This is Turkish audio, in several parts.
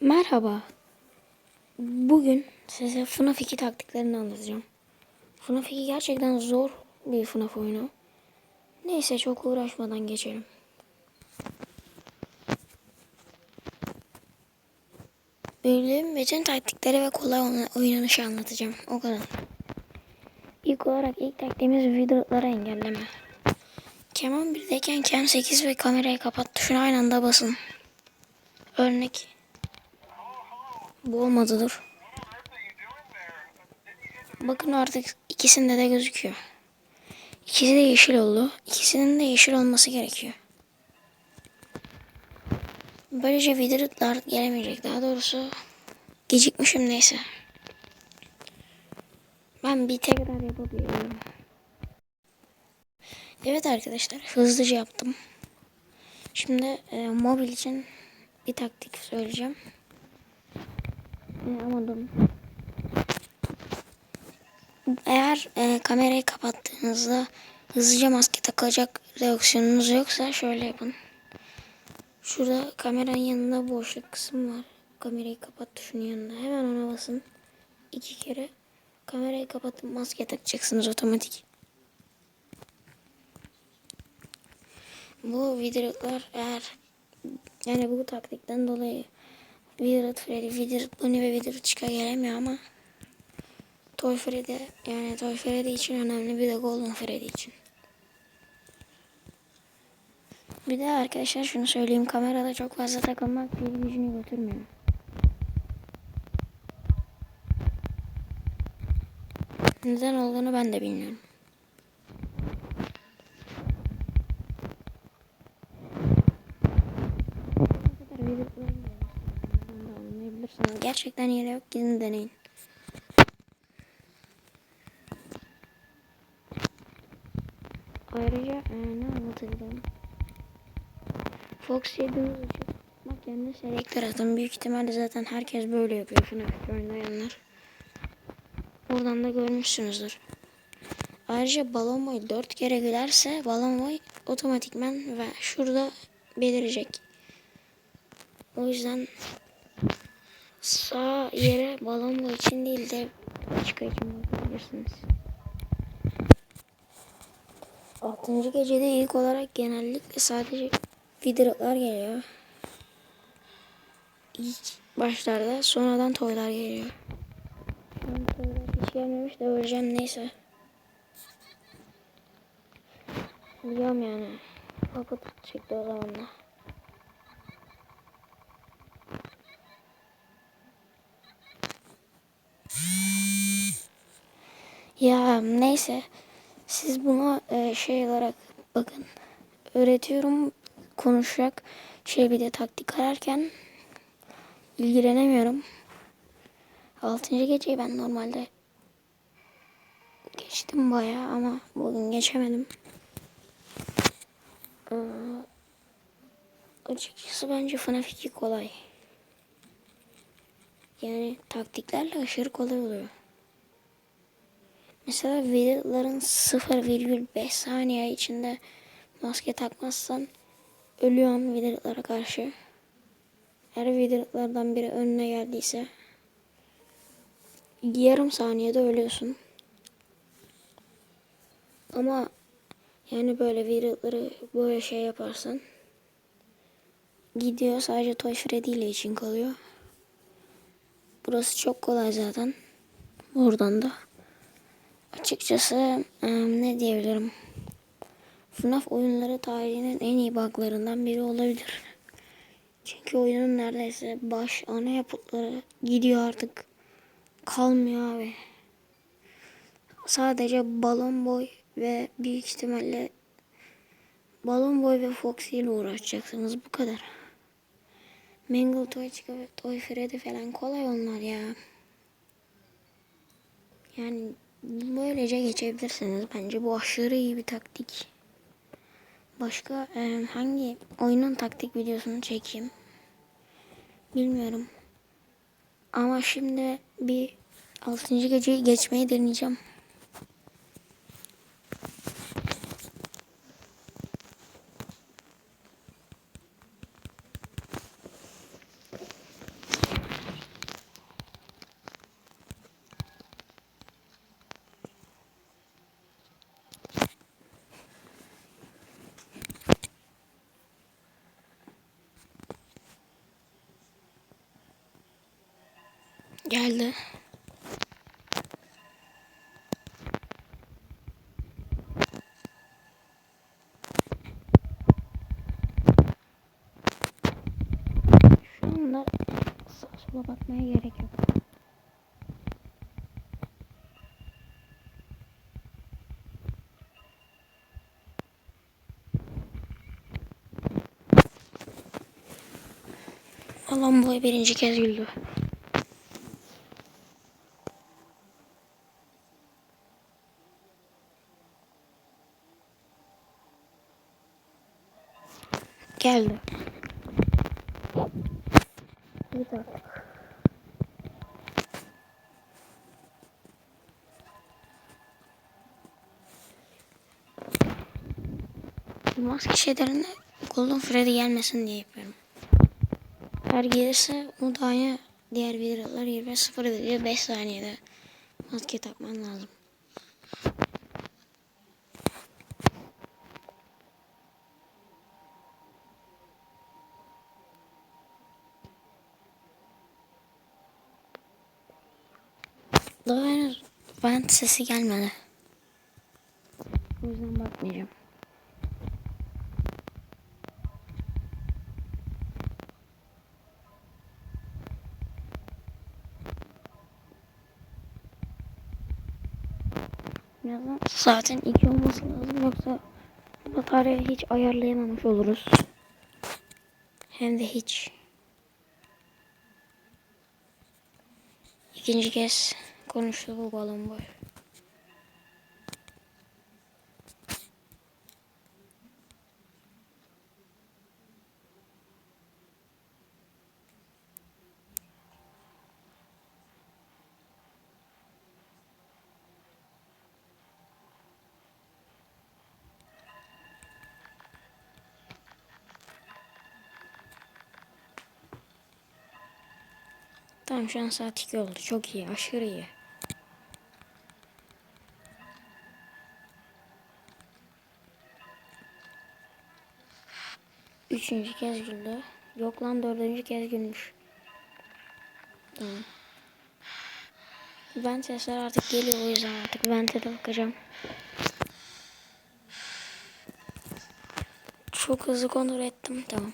Merhaba. Bugün size FNAF 2 taktiklerini anlatacağım. FNAF 2 gerçekten zor bir FNAF oyunu. Neyse çok uğraşmadan geçelim. Bildiğim bütün taktikleri ve kolay oyna- oynanışı anlatacağım. O kadar. İlk olarak ilk taktiğimiz videoları engelleme. Keman 1'deyken Cam 8 ve kamerayı kapat tuşuna aynı anda basın. Örnek. Bu olmadı dur. Bakın artık ikisinde de gözüküyor. İkisi de yeşil oldu. İkisinin de yeşil olması gerekiyor. Böylece Wither'lar gelemeyecek. Daha doğrusu gecikmişim neyse. Ben bir tekrar yapabiliyorum. Evet arkadaşlar hızlıca yaptım. Şimdi e, mobil için bir taktik söyleyeceğim. Ama durun. Eğer e, kamerayı kapattığınızda hızlıca maske takacak reaksiyonunuz yoksa şöyle yapın. Şurada kameranın yanında boşluk kısım var. Kamerayı kapat tuşunun yanında. Hemen ona basın. İki kere. Kamerayı kapatıp maske takacaksınız otomatik. Bu videolar eğer yani bu taktikten dolayı Wizard Freddy, Wizard Bunny ve Wizard Chica gelemiyor ama Toy Freddy yani Toy Freddy için önemli bir de Golden Freddy için. Bir de arkadaşlar şunu söyleyeyim kamerada çok fazla takılmak pil gücünü götürmüyor. Neden olduğunu ben de bilmiyorum. Gerçekten yere yok gidin deneyin. Ayrıca e, ne anlatacağım? Fox 7 çıkmak yerine selektör atın. Büyük ihtimalle zaten herkes böyle yapıyor FNAF oynayanlar. Buradan da görmüşsünüzdür. Ayrıca balon boy 4 kere gülerse balon boy otomatikmen ve şurada belirecek. O yüzden sağ yere balon boy için değil de başka için bakabilirsiniz. Altıncı gecede ilk olarak genellikle sadece videolar geliyor. İlk başlarda sonradan toylar geliyor. Ben toylar hiç gelmemiş de öleceğim neyse. Biliyorum yani. Kapı çıktı o zaman Ya neyse. Siz buna e, şey olarak bakın. Öğretiyorum konuşacak şey bir de taktik ararken ilgilenemiyorum. Altıncı geceyi ben normalde geçtim bayağı ama bugün geçemedim. Ee, açıkçası bence FNAF 2 kolay. Yani taktiklerle aşırı kolay oluyor. Mesela videoların 0,5 saniye içinde maske takmazsan ölüyorsun videolara karşı. Eğer videolardan biri önüne geldiyse yarım saniyede ölüyorsun. Ama yani böyle videoları böyle şey yaparsan gidiyor sadece Toy Freddy ile için kalıyor. Burası çok kolay zaten. Buradan da. Açıkçası ne diyebilirim? FNAF oyunları tarihinin en iyi buglarından biri olabilir. Çünkü oyunun neredeyse baş ana yapıtları gidiyor artık. Kalmıyor abi. Sadece Balon Boy ve büyük ihtimalle Balon Boy ve Foxy ile uğraşacaksınız bu kadar. Mangle Toy Chica ve Toy Freddy falan kolay onlar ya. Yani böylece geçebilirsiniz. Bence bu aşırı iyi bir taktik. Başka e, hangi oyunun taktik videosunu çekeyim? Bilmiyorum. Ama şimdi bir 6. geceyi geçmeyi deneyeceğim. Geldi. Şu anda sağa sola bakmaya gerek yok. Allah'ım bu birinci kez güldü. Geldi. Git artık. Maske şeylerinde Golden Freddy gelmesin diye yapıyorum. Eğer gelirse o da aynı diğer videolar 20 ediliyor 5 saniyede maske takman lazım. Henüz vent sesi gelmedi. O yüzden bakmayacağım. Birazdan saatin 2 olması lazım yoksa bataryayı hiç ayarlayamamış oluruz. Hem de hiç. İkinci kez konuştu bu boy. Tamam şu an saat 2 oldu. Çok iyi. Aşırı iyi. Üçüncü kez güldü. Yok lan dördüncü kez gülmüş. Tamam. Ben sesler artık geliyor o yüzden artık vente de bakacağım. Çok hızlı kontrol ettim. Tamam.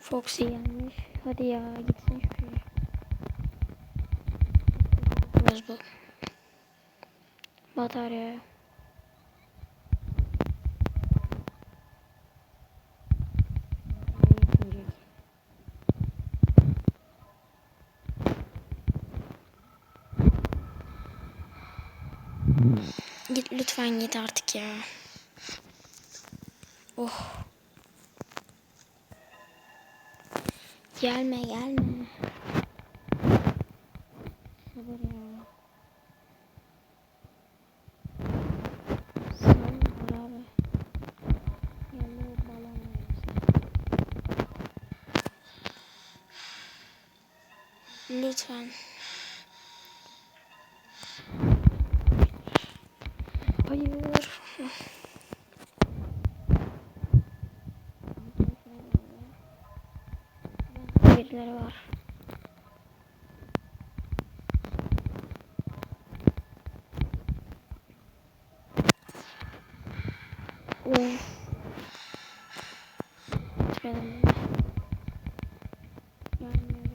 Foxy gelmiş. Hadi ya gitsin şu. Biraz bu. Batarya. Yetmeyecek. Git lütfen git artık ya. Oh. Gelme gelme. Sabır ya. Lütfen. Hayır. Birileri var. Of. Gelmiyor, gelmiyor. gelmiyor.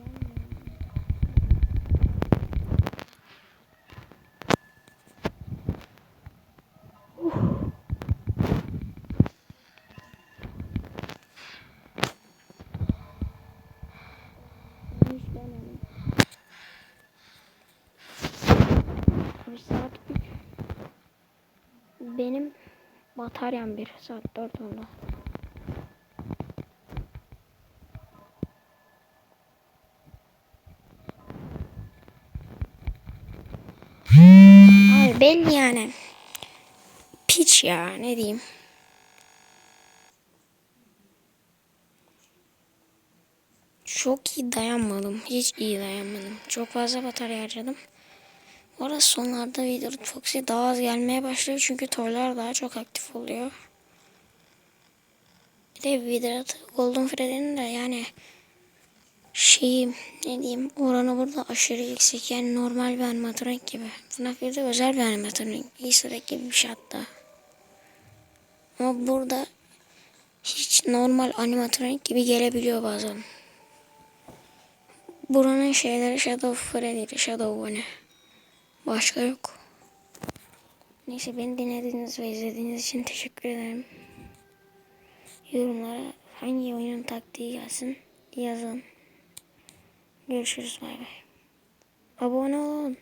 Hiç gelmedi. Abi saat 3. Benim bataryam 1. Saat 4 oldu. Abi belli yani. Piç ya ne diyeyim. Çok iyi dayanmadım. Hiç iyi dayanmadım. Çok fazla batarya harcadım. Bu sonlarda video Foxy daha az gelmeye başlıyor. Çünkü toylar daha çok aktif oluyor. Bir de video Golden Freddy'nin de yani şeyi ne diyeyim oranı burada aşırı yüksek yani normal bir animatronik gibi. FNAF 1'de özel bir animatronik. Easter egg gibi bir şey hatta. Ama burada hiç normal animatronik gibi gelebiliyor bazen. Buranın şeyleri Shadow Freddy, Shadow Bunny. Başka yok. Neyse beni dinlediğiniz ve izlediğiniz için teşekkür ederim. Yorumlara hangi oyunun taktiği gelsin yazın. Görüşürüz bay bay. Abone olun.